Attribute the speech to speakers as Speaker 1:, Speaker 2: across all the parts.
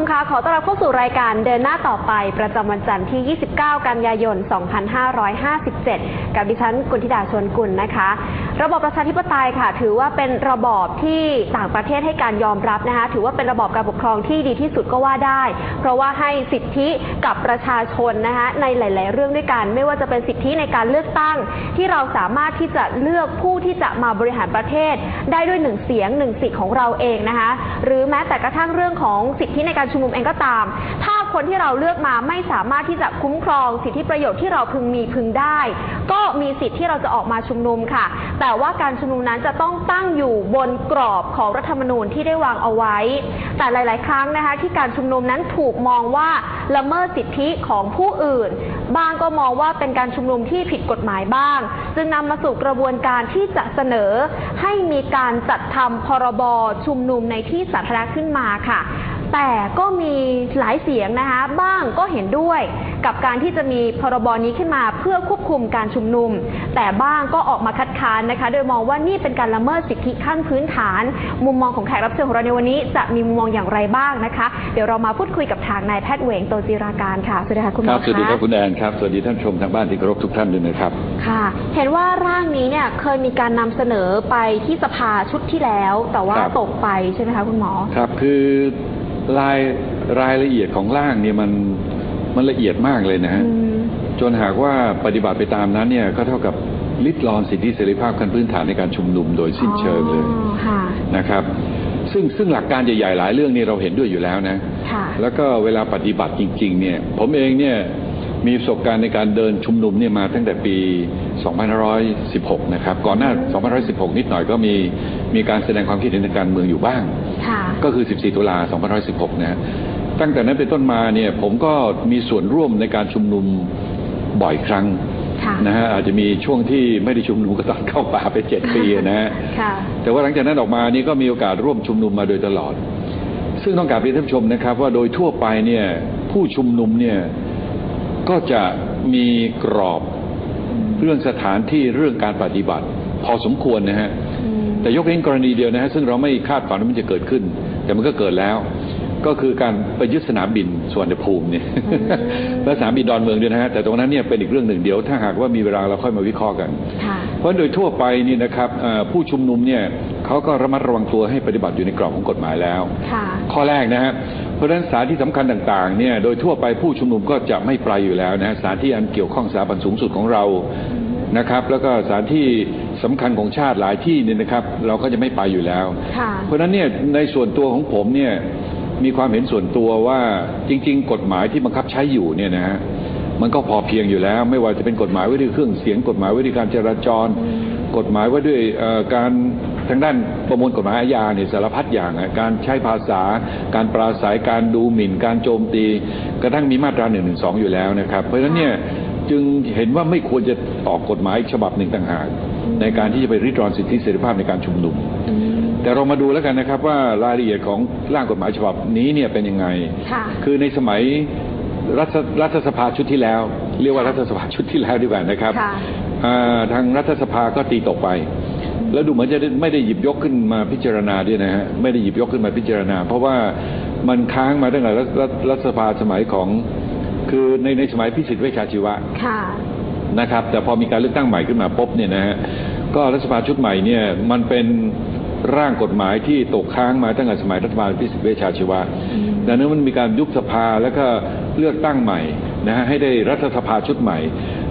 Speaker 1: มคะขอต้อนรับเข้าสู่รายการเดินหน้าต่อไปประจำวันจันทร์ที่ 29 กันยายน 2557 กับดิฉันกุลธิดาชวนกุลนะคะ ระบอบประชาธิปไตยค่ะ ถือว่าเป็นระบอบที่ต่างประเทศให้การยอมรับนะคะ ถือว่าเป็นระบอบการปกครองที่ดีที่สุดก็ว่าได้ เพราะว่าให้สิทธิกับประชาชนนะคะในหลาย ๆ เรื่องด้วยกัน ไม่ว่าจะเป็นสิทธิในการเลือกตั้ง ที่เราสามารถที่จะเลือกผู้ที่จะมาบริหารประเทศ ได้ด้วยหนึ่งเสียงหนึ่งสิทธิของเราเองนะคะ หรือแม้แต่กระทั่งเรื่องของสิทธิในการชุมนุมเองก็ตาม ถ้าคนที่เราเลือกมาไม่สามารถที่จะคุ้มครองสิทธิประโยชน์ที่เราพึงมีพึงได้ ก็มีสิทธิ์ที่เราจะออกมาชุมนุมค่ะ แต่ว่าการชุมนุมนั้นจะต้องตั้งอยู่บนกรอบของรัฐธรรมนูญที่ได้วางเอาไว้ แต่หลาย ๆ ครั้งนะคะที่การชุมนุมนั้นถูกมองว่าละเมิดสิทธิของผู้อื่น บางก็มองว่าเป็นการชุมนุมที่ผิดกฎหมายบ้าง จึงนำมาสู่กระบวนการที่จะเสนอให้มีการจัดทำพรบชุมนุมในที่สาธารณะขึ้นมาค่ะ แต่ก็มีหลายเสียงนะคะบ้างก็เห็นด้วยกับการที่จะมีพรบนี้ขึ้นมาเพื่อควบคุมการชุมนุม แต่บ้างก็ออกมาคัดค้านนะคะ โดยมองว่านี่เป็นการละเมิดสิทธิขั้นพื้นฐาน มุมมองของแขกรับเชิญของเราในวันนี้ จะมีมุมมองอย่างไรบ้างนะคะ เดี๋ยวเรามาพูดคุยกับทางนายแพทย์เหวงโตจิราการค่ะสวัสดีค่ะคุณหม
Speaker 2: ค
Speaker 1: อ
Speaker 2: รับสวัสดีครับะคุณแอนครับสวัสดีท่านผู้ชมทางบ้านที่เคารพทุกท่านด้วยนะครับ
Speaker 1: ค่ะ เห็นว่าร่างนี้เนี่ยเคยมีการนำเสนอไปที่สภาชุดที่แล้ว แต่ว่า
Speaker 2: ครับ
Speaker 1: ตกไปใช่ไหมคะคุณหมอ
Speaker 2: ครับคือ รายรายละเอียดของร่างเนี่ยมันมันละเอียดมากเลยนะฮะ
Speaker 1: อืม
Speaker 2: จนหากว่าปฏิบัติไปตามนั้นเนี่ยก็เท่ากับลิดรอนสิทธิเสรีภาพขั้นพื้นฐานในการชุมนุมโดยสิ้นเชิงเลย
Speaker 1: อ๋อค่ะ
Speaker 2: นะครับ ซึ่งซึ่งหลักการใหญ่ๆหลายเรื่องนี่เราเห็นด้วยอยู่แล้วนะ
Speaker 1: ค่ะ
Speaker 2: แล้วก็เวลาปฏิบัติจริง ๆ เนี่ย ผมเองเนี่ยมีประสบการณ์ในการเดินชุมนุมเนี่ยมาตั้งแต่ปี 2516 นะครับ ก่อนหน้า 2516 นิดหน่อยก็มีมีการแสดงความคิดเห็นทางการเมืองอยู่บ้าง
Speaker 1: ค่ะ
Speaker 2: ก็คือ 14 ตุลา2516นะฮะตั้งแต่นั้นเป็นต้นมาเนี่ยผมก็มีส่วนร่วมในการชุมนุมบ่อยครั้ง
Speaker 1: ค่ะ
Speaker 2: นะฮะอาจจะมีช่วงที่ไม่ได้ชุมนุมก็ตอนเข้าป่าไปเจ็ดปีนะฮะ
Speaker 1: ค่ะ
Speaker 2: แต่ว่าหลังจากนั้นออกมานี่ก็มีโอกาสร่วมชุมนุมมาโดยตลอด ซึ่งต้องกราบเรียนท่านผู้ชมนะครับ ว่าโดยทั่วไปเนี่ยผู้ชุมนุมเนี่ยก็จะมีกรอบ เรื่องสถานที่เรื่องการปฏิบัติ พอสมควรนะฮะ
Speaker 1: อืม
Speaker 2: แต่ยกเว้นกรณีเดียวนะฮะซึ่งเราไม่คาดฝันว่ามันจะเกิดขึ้น แต่มันก็เกิดแล้ว ก็คือการไปยึดสนามบินสวนภูมิเนี่ย
Speaker 1: อืม
Speaker 2: และสนามบินดอนเมืองด้วยนะฮะแต่ตรงนั้นเนี่ยเป็นอีกเรื่องหนึ่งเดียว ถ้าหากว่ามีเวลาเราค่อยมาวิเคราะห์กัน
Speaker 1: ค่ะ
Speaker 2: เพราะโดยทั่วไปนี่นะครับเอ่อผู้ชุมนุมเนี่ย เขาก็ระมัดระวังตัวให้ปฏิบัติอยู่ในกรอบของกฎหมายแล้ว
Speaker 1: ค่ะ
Speaker 2: ข้อแรกนะฮะเพราะฉะนั้นสถารที่สำคัญต่างๆเนี่ยโดยทั่วไปผู้ชุมนุมก็จะไม่ไปอยู่แล้วนะฮะสถารที่อันเกี่ยวข้องสถาบันสูงสุดของเรานะครับแล้วก็สถานที่สำคัญของชาติหลายที่เนี่ยนะครับ เราก็จะไม่ไปอยู่แล้ว
Speaker 1: ค่ะ
Speaker 2: เพราะฉะนั้นเนี่ยในส่วนตัวของผมเนี่ยมีความเห็นส่วนตัวว่าจริง ๆ กฎหมายที่บังคับใช้อยู่เนี่ยนะฮะมันก็พอเพียงอยู่แล้ว ไม่ว่าจะเป็นกฎหมายว่าด้วยเครื่องเสียง กฎหมายว่าด้วยการจราจร กฎหมายว่าด้วยเอ่อการ ทางด้านประมวลกฎหมายอาญาเนี่ยสารพัดอย่างอะการใช้ภาษา การปราศัยการดูหมิ่น การโจมตี กระทั่งมีมาตราหนึ่งหนึ่งสองอยู่แล้วนะครับ เพราะฉะนั้นเนี่ยจึงเห็นว่าไม่ควรจะออกกฎหมายฉบับหนึ่งต่างหากในการที่จะไปริดรอนสิทธิเสรีภาพในการชุมนุม
Speaker 1: อืม
Speaker 2: แต่เรามาดูแล้วกันนะครับว่ารายละเอียดของร่างกฎหมายฉบับนี้เนี่ยเป็นยังไง
Speaker 1: ค่ะ
Speaker 2: คือในสมัยรัฐรัฐสภาชุดที่แล้ว เรียกว่ารัฐสภาชุดที่แล้วดีกว่านะครับ
Speaker 1: ค่ะ
Speaker 2: อ่าทางรัฐสภาก็ตีตกไป แล้วดูเหมือนจะไม่ได้หยิบยกขึ้นมาพิจารณาด้วยนะฮะไม่ได้หยิบยกขึ้นมาพิจารณา เพราะว่ามันค้างมาตั้งแต่รัฐรัฐรัฐสภาสมัยของคือในในสมัยพิสิทธิ์เวชชาชีวะ
Speaker 1: ค่ะ
Speaker 2: นะครับ แต่พอมีการเลือกตั้งใหม่ขึ้นมาปุ๊บเนี่ยนะฮะก็รัฐสภาชุดใหม่เนี่ยมันเป็นร่างกฎหมายที่ตกค้างมาตั้งแต่สมัยรัฐบาลพิสิทธิ์เวชชาชีวะดังนั้นมันมีการยุบสภาแล้วก็เลือกตั้งใหม่นะฮะให้ได้รัฐสภาชุดใหม่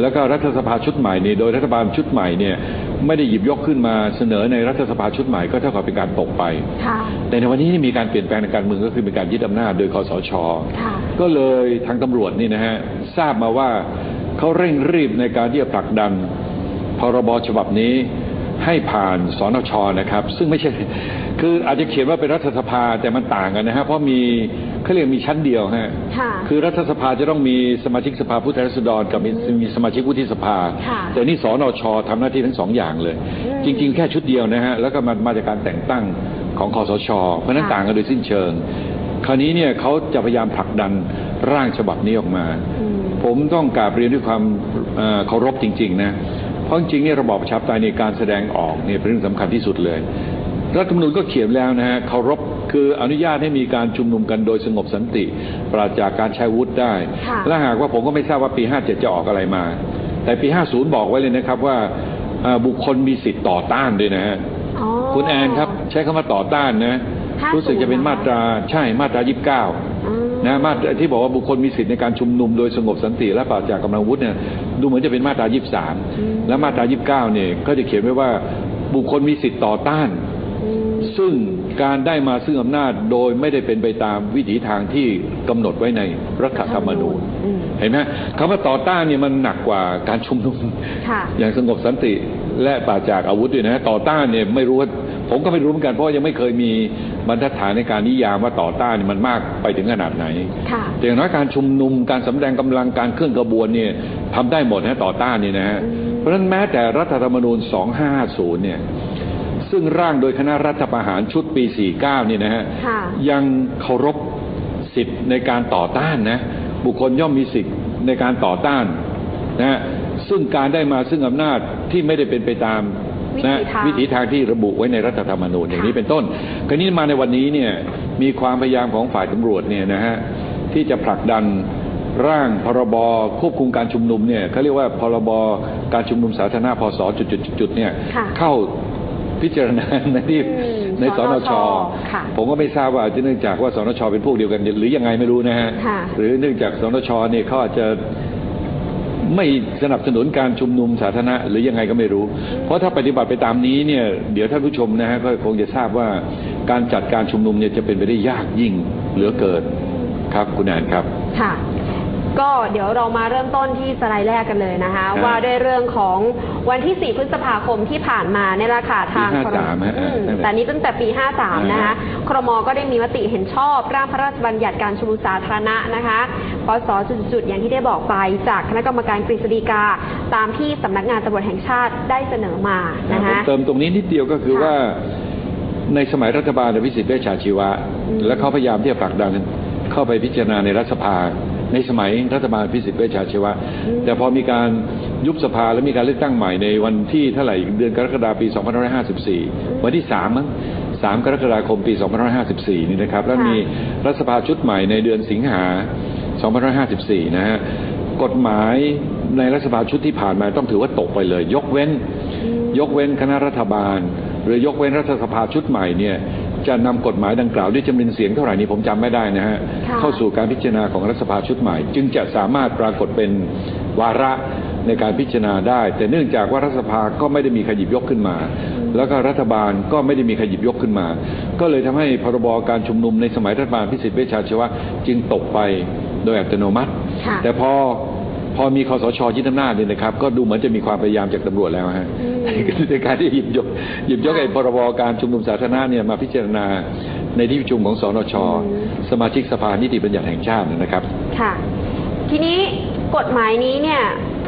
Speaker 2: แล้วก็รัฐสภาชุดใหม่เนี่ยโดยรัฐบาลชุดใหม่เนี่ยไม่ได้หยิบยกขึ้นมาเสนอในรัฐสภาชุดใหม่ก็เท่ากับเป็นการตกไป
Speaker 1: ค่ะ
Speaker 2: แต่ในวันนี้มีการเปลี่ยนแปลงในการเมืองก็คือมีการยึดอำนาจโดยคอสช
Speaker 1: ค่ะ
Speaker 2: ก็เลยทางตำรวจนี่นะฮะทราบมาว่าเขาเร่งรีบในการที่จะผลักดันพรบฉบับนี้ให้ผ่านสนชนะครับ ซึ่งไม่ใช่ คืออาจจะเขียนว่าเป็นรัฐสภาแต่มันต่างกันนะฮะเพราะมีเขาเรียกมีชั้นเดียวฮะ
Speaker 1: ค่ะ
Speaker 2: คือรัฐสภาจะต้องมีสมาชิกสภาผู้แทนราษฎรกับมีมีสมาชิกวุฒิสภา
Speaker 1: ค่ะ
Speaker 2: แต่นี่สนชทำหน้าที่ทั้งสองอย่างเลย
Speaker 1: อืม
Speaker 2: จริง ๆ แค่ชุดเดียวนะฮะแล้วก็มันมาจากการแต่งตั้งของคอสช เพราะฉะนั้น
Speaker 1: ค่ะ
Speaker 2: ต่างกันโดยสิ้นเชิง คราวนี้เนี่ยเขาจะพยายามผลักดันร่างฉบับนี้ออกมา
Speaker 1: อืม
Speaker 2: ผมต้องกราบเรียนด้วยความเอ่อเคารพจริง ๆ นะ เพราะจริงๆเนี่ยระบอบประชาธิปไตยในการแสดงออกเนี่ยเป็นเรื่องสำคัญที่สุดเลย รัฐธรรมนูญก็เขียนแล้วนะฮะเคารพคืออนุญาตให้มีการชุมนุมกันโดยสงบสันติ ปราศจากการใช้อาวุธได้
Speaker 1: ค่ะ
Speaker 2: และหากว่าผมก็ไม่ทราบว่าปี 57 จะออกอะไรมา แต่ปี 50 บอกไว้เลยนะครับว่าเอ่อบุคคลมีสิทธิ์ต่อต้านด้วยนะฮะ
Speaker 1: อ๋อ
Speaker 2: คุณแอนครับใช้คำว่าต่อต้านนะ
Speaker 1: 50
Speaker 2: รู้สึกจะเป็นมาตราใช่มาตรา 29
Speaker 1: อืม
Speaker 2: นะมาตราที่บอกว่าบุคคลมีสิทธิในการชุมนุมโดยสงบสันติและปราศจากกำลังอาวุธเนี่ยดูเหมือนจะเป็นมาตรา 23 และมาตรา 29เนี่ยก็จะเขียนไว้ว่าบุคคลมีสิทธิต่อต้าน
Speaker 1: อืม
Speaker 2: ซึ่งการได้มาซึ่งอำนาจโดยไม่ได้เป็นไปตามวิถีทางที่กำหนดไว้ในรัฐธรรมนูญ
Speaker 1: อืม
Speaker 2: เห็นไหมคำว่าต่อต้านเนี่ยมันหนักกว่าการชุมนุม
Speaker 1: ค่ะ
Speaker 2: อย่างสงบสันติและปราศจากอาวุธด้วยนะต่อต้านเนี่ยไม่รู้ว่าผมก็ไม่รู้เหมือนกันเพราะว่ายังไม่เคยมีบรรทัดฐานในการนิยามว่าต่อต้านเนี่ยมันมากไปถึงขนาดไหน
Speaker 1: ค่ะ
Speaker 2: แต่อย่างน้อยการชุมนุมการสำแดงกำลังการเคลื่อนกระบวนเนี่ยทำได้หมดนะต่อต้านเนี่ยนะฮะ
Speaker 1: อืม
Speaker 2: เพราะฉะนั้นแม้แต่รัฐธรรมนูญ 2550เนี่ย ซึ่งร่างโดยคณะรัฐประหารชุดปี 49เนี่ยนะฮะ
Speaker 1: ค่ะ
Speaker 2: ยังเคารพสิทธิ์ในการต่อต้านนะ บุคคลย่อมมีสิทธิ์ในการต่อต้านนะฮะซึ่งการได้มาซึ่งอำนาจที่ไม่ได้เป็นไปตามนะ
Speaker 1: วิถีทาง
Speaker 2: วิถีทางที่ระบุไว้ในรัฐธรรมนูญอย่างนี้
Speaker 1: ค่ะ
Speaker 2: เป็นต้นคราวนี้มาในวันนี้เนี่ยมีความพยายามของฝ่ายตำรวจเนี่ยนะฮะที่จะผลักดันร่างพรบควบคุมการชุมนุมเนี่ยเขาเรียกว่าพรบการชุมนุมสาธารณะพศจุดๆๆเนี่ย
Speaker 1: ค่ะ
Speaker 2: เข้า พิจารณาในที่
Speaker 1: อืม
Speaker 2: ในสนช
Speaker 1: ค่ะ
Speaker 2: ผมก็ไม่ทราบว่าอาจจะเนื่องจากว่าสนชเป็นพวกเดียวกัน หรือยังไงไม่รู้นะฮะ
Speaker 1: ค่ะ
Speaker 2: หรือเนื่องจากสนชเนี่ยเขาอาจจะไม่สนับสนุนการชุมนุมสาธารณะหรือยังไงก็ไม่รู้ เพราะถ้าปฏิบัติไปตามนี้เนี่ยเดี๋ยวท่านผู้ชมนะฮะก็คงจะทราบว่าการจัดการชุมนุมเนี่ยจะเป็นไปได้ยากยิ่งเหลือเกินครับคุณแอนครับ
Speaker 1: ค่ะก็เดี๋ยวเรามาเริ่มต้นที่สไลด์แรกกันเลยนะคะ
Speaker 2: ครับ
Speaker 1: ว่าด้วยเรื่องของ วันที่ 4 พฤษภาคมที่ผ่านมาในราคาทาง
Speaker 2: ปี
Speaker 1: ครม
Speaker 2: 53ฮะ
Speaker 1: อืม
Speaker 2: ตั้งแต่
Speaker 1: แต่นี้ตั้งแต่ปี 53 นะคะ
Speaker 2: อ่า
Speaker 1: ครมก็ได้มีมติเห็นชอบร่างพระราชบัญญัติการชุมนุมสาธารณะนะคะ พศจุดๆ อย่างที่ได้บอกไปจากคณะกรรมการกฤษฎีกา ตามที่สำนักงานตำรวจแห่งชาติได้เสนอมานะ
Speaker 2: ผม
Speaker 1: คะ
Speaker 2: เติมตรงนี้นิดเดียวก็คือ
Speaker 1: ค่ะ
Speaker 2: ว่าในสมัยรัฐบาลวิสิทธิ์เวชชาชีวะ
Speaker 1: อืม
Speaker 2: และเขาพยายามที่จะผลักดันเข้าไปพิจารณาในรัฐสภา ในสมัยรัฐบาลพิสิทธิ์เวชชาชีวะ แต่พอมีการยุบสภาและมีการเลือกตั้งใหม่ในวันที่เท่าไหร่เดือนกรกฎาคมปี 2554 วันที่3มั้ง3กรกฎาคมปี 2554 นี่นะครับ แล้ว
Speaker 1: ค่ะ
Speaker 2: มีรัฐสภาชุดใหม่ในเดือนสิงหา 2554 นะฮะกฎหมายในรัฐสภาชุดที่ผ่านมาต้องถือว่าตกไปเลย ยกเว้น ยกเว้นคณะรัฐบาล หรือยกเว้นรัฐสภาชุดใหม่เนี่ย จะนำกฎหมายดังกล่าวด้วยจำนวนเสียงเท่าไหร่นี้ผมจำไม่ได้นะฮะ
Speaker 1: ค่ะ
Speaker 2: เข้าสู่การพิจารณาของรัฐสภาชุดใหม่ จึงจะสามารถปรากฏเป็นวาระในการพิจารณาได้ แต่เนื่องจากว่ารัฐสภาก็ไม่ได้มีใครหยิบยกขึ้นมา แล้วก็รัฐบาลก็ไม่ได้มีใครหยิบยกขึ้นมา ก็เลยทำให้พรบการชุมนุมในสมัยรัฐบาลพิสิทธิ์เวชชาชีวะจึงตกไปโดยอัตโนมัติ
Speaker 1: ค่ะ
Speaker 2: แต่พอ พอมีคอสชยึดอำนาจเนี่ยนะครับ ก็ดูเหมือนจะมีความพยายามจากตำรวจแล้วฮะ
Speaker 1: อืม
Speaker 2: ในการที่หยิบยกหยิบยก
Speaker 1: ค่ะ
Speaker 2: ไอ้พรบการชุมนุมสาธารณะเนี่ยมาพิจารณาในที่ประชุมของสนช
Speaker 1: อืม
Speaker 2: สมาชิกสภานิติบัญญัติแห่งชาตินะครับ
Speaker 1: ค่ะ ทีนี้กฎหมายนี้เนี่ย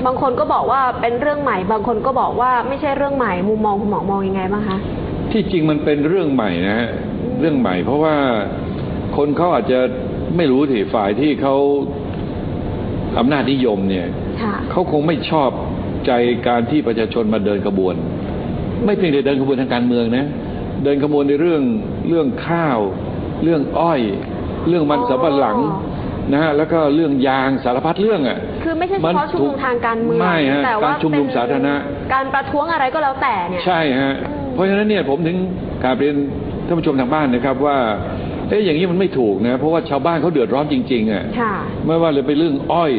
Speaker 1: บางคนก็บอกว่าเป็นเรื่องใหม่ บางคนก็บอกว่าไม่ใช่เรื่องใหม่มุมมองคุณหมอมองยังไงบ้างคะ
Speaker 2: ที่จริงมันเป็นเรื่องใหม่นะฮะเรื่องใหม่ เพราะว่าคนเขาอาจจะไม่รู้สิฝ่ายที่เขา อำนาจนิยมเนี่ย
Speaker 1: ค่ะ
Speaker 2: เขาคงไม่ชอบใจการที่ประชาชนมาเดินขบวน ไม่เพียงแต่เดินขบวนทางการเมืองนะ เดินขบวนในเรื่องเรื่องข้าว เรื่องอ้อย เรื่องมันสำปะหลัง
Speaker 1: อ๋อ
Speaker 2: นะฮะแล้วก็เรื่องยางสารพัดเรื่องอะ
Speaker 1: คือไม่ใช่เฉพาะชุมนุมทางการเมือง
Speaker 2: ไม่ฮะ
Speaker 1: แต่
Speaker 2: กา
Speaker 1: ว่าร
Speaker 2: ชุมนุมสาธารณะ
Speaker 1: เป็นการประท้วงอะไรก็แล้วแต่เนี่ย
Speaker 2: ใช่ฮะ
Speaker 1: อืม
Speaker 2: เพราะฉะนั้นเนี่ยผมถึงการเรียนท่านผู้ชมทางบ้านนะครับว่าเอ๊ะอย่างนี้มันไม่ถูกนะ เพราะว่าชาวบ้านเขาเดือดร้อนจริงๆอะ
Speaker 1: ค่ะ
Speaker 2: ไม่ว่าเลยไปเรื่องอ้อย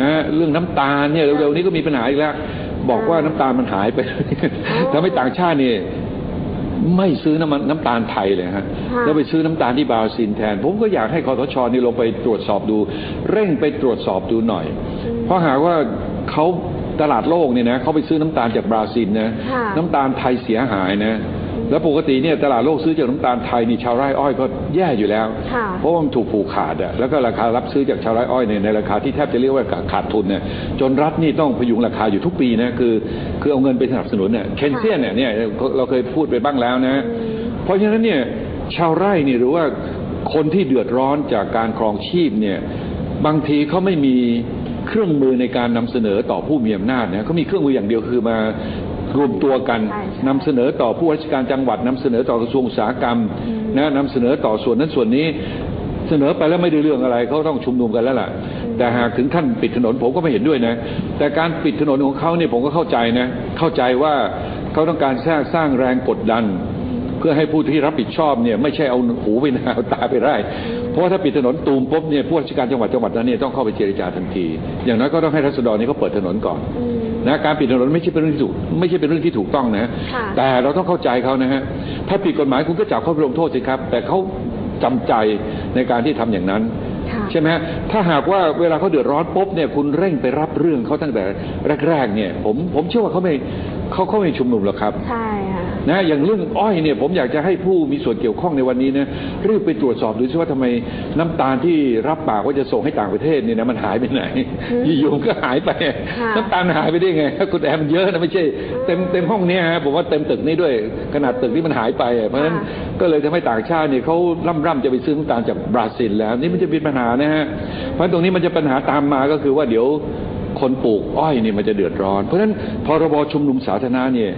Speaker 2: นะเรื่องน้ำตาลเนี่ยเร็วๆนี้ก็มีปัญหาอีกแล้ว บอกว่าน้ำตาลมันหายไปทำให้ต่างชาติเนี่ยไม่ซื้อน้ำมันน้ำตาลไทยเลยฮะ
Speaker 1: ค่ะ
Speaker 2: แล้วไปซื้อน้ำตาลที่บราซิลแทน ผมก็อยากให้คอสชนี่ลงไปตรวจสอบดู เร่งไปตรวจสอบดูหน่อย เพราะหากว่าเขาตลาดโลกเนี่ยนะเขาไปซื้อน้ำตาลจากบราซิลนะ
Speaker 1: ค่ะ
Speaker 2: น้ำตาลไทยเสียหายนะ แล้วปกติเนี่ยตลาดโลกซื้อจากน้ำตาลไทยนี่ชาวไร่อ้อยก็แย่อยู่แล้ว
Speaker 1: ค่ะ
Speaker 2: เพราะว่ามันถูกผูกขาดอะแล้วก็ราคารับซื้อจากชาวไร่อ้อยเนี่ยในราคาที่แทบจะเรียกว่าขาดทุนเนี่ยจนรัฐนี่ต้องพยุงราคาอยู่ทุกปีนะคือคือเอาเงินไปสนับสนุนเนี่ยเคนเซียนเนี่ยเนี่ยเราเคยพูดไปบ้างแล้วนะ เพราะฉะนั้นเนี่ยชาวไร่นี่หรือว่าคนที่เดือดร้อนจากการครองชีพเนี่ยบางทีเขาไม่มีเครื่องมือในการนำเสนอต่อผู้มีอำนาจนะเขามีเครื่องมืออย่างเดียวคือมา รวมตัวกัน
Speaker 1: ใช่ใช่
Speaker 2: นำเสนอต่อผู้ว่าราชการจังหวัดนำเสนอต่อกระทรวงอุตสาหกรรมนะนำเสนอต่อส่วนนั้นส่วนนี้ เสนอไปแล้วไม่ได้เรื่องอะไรเขาต้องชุมนุมกันแล้วล่ะ แต่หากถึงขั้นปิดถนนผมก็ไม่เห็นด้วยนะ แต่การปิดถนนของเขาเนี่ยผมก็เข้าใจนะเข้าใจว่าเขาต้องการสร้างสร้างแรงกดดันเพื่อให้ผู้ที่รับผิดชอบเนี่ยไม่ใช่เอาหูไปนาเอาตาไปไร่ เพราะว่าถ้าปิดถนนตูมปุ๊บเนี่ยผู้ราชการจังหวัดจังหวัดนั้นเนี่ยต้องเข้าไปเจรจาทันที อย่างน้อยก็ต้องให้รัษฎรนี่เขาเปิดถนนก่อน
Speaker 1: อืม
Speaker 2: นะการปิดถนนไม่ใช่เป็นเรื่องที่ถูกไม่ใช่เป็นเรื่องที่ถูกต้องนะ
Speaker 1: ค่ะ
Speaker 2: แต่เราต้องเข้าใจเขานะฮะถ้าผิดกฎหมายคุณก็จับเขาไปลงโทษสิครับ แต่เขาจำใจในการที่ทำอย่างนั้น
Speaker 1: ค่ะ
Speaker 2: ใช่ไหมฮะถ้าหากว่าเวลาเขาเดือดร้อนปุ๊บเนี่ยคุณเร่งไปรับเรื่องเขาตั้งแต่แรก ๆ เนี่ย ผมผมเชื่อว่าเขาไม่เขาเขาไม่ชุมนุมหรอกครับ
Speaker 1: ใช่ค่ะ
Speaker 2: นะอย่างเรื่องอ้อยเนี่ยผมอยากจะให้ผู้มีส่วนเกี่ยวข้องในวันนี้นะรีบไปตรวจสอบดูซิว่าทำไมน้ำตาลที่รับปากว่าจะส่งให้ต่างประเทศเนี่ยนะมันหายไปไหน
Speaker 1: อืม
Speaker 2: อยู่ๆมันก็หายไป
Speaker 1: ค่ะ
Speaker 2: น้ำตาลหายไปได้ไงคุณแอมเยอะนะไม่ใช่เต็มเต็มห้องเนี้ยฮะผมว่าเต็มตึกนี้ด้วยขนาดตึกที่มันหายไปอะเพราะฉะนั้น
Speaker 1: ค่ะ
Speaker 2: ก็เลยทำให้ต่างชาติเนี่ยเขาร่ำร่ำจะไปซื้อน้ำตาลจากบราซิลแล้วนี่มันจะเป็นปัญหานะฮะเพราะฉะนั้นตรงนี้มันจะปัญหาตามมาก็คือว่าเดี๋ยว คนปลูกอ้อยเนี่ยมันจะเดือดร้อน เพราะฉะนั้นพรบชุมนุมสาธารณะเนี่ย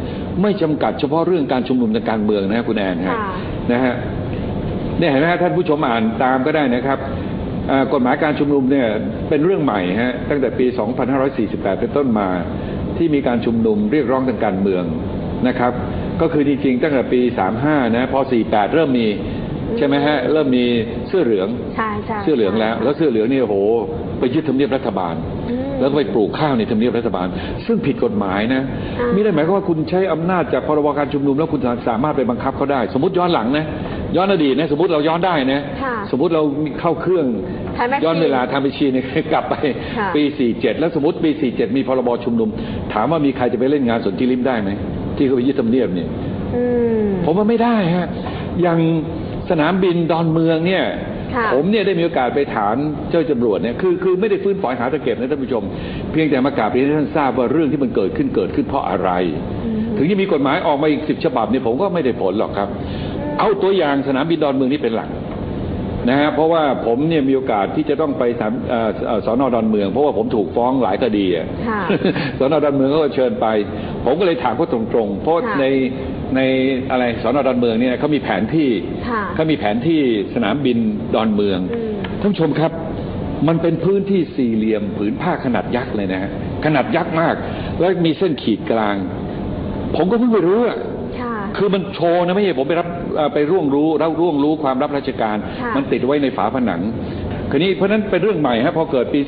Speaker 2: ไม่จำกัดเฉพาะเรื่องการชุมนุมทางการเมืองนะฮะคุณแอนฮะ
Speaker 1: ค่ะ
Speaker 2: นะฮะเนี่ยเห็นไหมฮะท่านผู้ชมอ่านตามก็ได้นะครับอ่ากฎหมายการชุมนุมเนี่ยเป็นเรื่องใหม่ฮะตั้งแต่ปี 2548 เป็นต้นมาที่มีการชุมนุมเรียกร้องทางการเมืองนะครับ ก็คือจริงๆตั้งแต่ปี 35 นะพอ 48 เริ่มมีใช่ไหมฮะเริ่มมีเสื้อเหลือง
Speaker 1: ใช่ใช่
Speaker 2: เสื้อเหลืองแล้ว แล้วเสื้อเหลืองนี่โอ้โหไปยึดทำเนียบรัฐบาล
Speaker 1: อืม
Speaker 2: แล้วก็ไปปลูกข้าวในทำเนียบรัฐบาล ซึ่งผิดกฎหมายนะ
Speaker 1: อ่า
Speaker 2: ไม่ได้หมายความว่าคุณใช้อำนาจจากพรบการชุมนุม แล้วคุณสามารถไปบังคับเขาได้ สมมติย้อนหลังนะย้อนอดีตนะสมมติเราย้อนได้นะ
Speaker 1: ค่ะ
Speaker 2: สมมติเราเข้าเครื่อง
Speaker 1: ทำแมชชีน
Speaker 2: ย้อนเวลาทำไปชีนกลับไป
Speaker 1: ค่ะ
Speaker 2: ปี 47 แล้วสมมติปี 47 มีพรบชุมนุม ถามว่ามีใครจะไปเล่นงานสนธิริมได้ไหมที่เขาไปยึดทำเนียบเนี่ย
Speaker 1: อืม
Speaker 2: ผมว่าไม่ได้ฮะอย่างสนามบินดอนเมืองเนี่ย
Speaker 1: ค่ะ
Speaker 2: ผมเนี่ยได้มีโอกาสไปถามเจ้าตำรวจเนี่ยคือคือไม่ได้ฟื้นฝอยหาตะเก็บนะท่านผู้ชม เพียงแต่มากราบเรียนให้ท่านทราบว่าเรื่องที่มันเกิดขึ้นเกิดขึ้นเพราะอะไร
Speaker 1: อืม
Speaker 2: ถึงจะมีกฎหมายออกมาอีกสิบฉบับเนี่ยผมก็ไม่ได้ผลหรอกครับ เอาตัวอย่างสนามบินดอนเมืองนี่เป็นหลัก นะฮะเพราะว่าผมเนี่ยมีโอกาสที่จะต้องไปสามเอ่อเอ่อสอนอดอนเมือง เพราะว่าผมถูกฟ้องหลายคดีอะ
Speaker 1: ค่ะ
Speaker 2: สอนอดอนเมืองก็เชิญไป ผมก็เลยถามเขาตรงๆเพราะ
Speaker 1: ค่ะ
Speaker 2: ในในอะไรสอนอดอนเมืองเนี่ยเขามีแผนที่
Speaker 1: ค่ะ
Speaker 2: เขามีแผนที่สนามบินดอนเมือง
Speaker 1: อืม
Speaker 2: ท่านผู้ชมครับมันเป็นพื้นที่สี่เหลี่ยมผืนผ้าขนาดยักษ์เลยนะฮะขนาดยักษ์มาก แล้วมีเส้นขีดกลาง ผมก็เพิ่งไปรู้อะ
Speaker 1: ค่ะ
Speaker 2: คือมันโชว์นะไม่ใช่ผมไปรับเอ่อ ไปร่วงรู้เราร่วงรู้ความรับราชการ
Speaker 1: ค่ะ
Speaker 2: มันติดไว้ในฝาผนังคราวนี้เพราะฉะนั้นเป็นเรื่องใหม่ฮะพอเกิดปี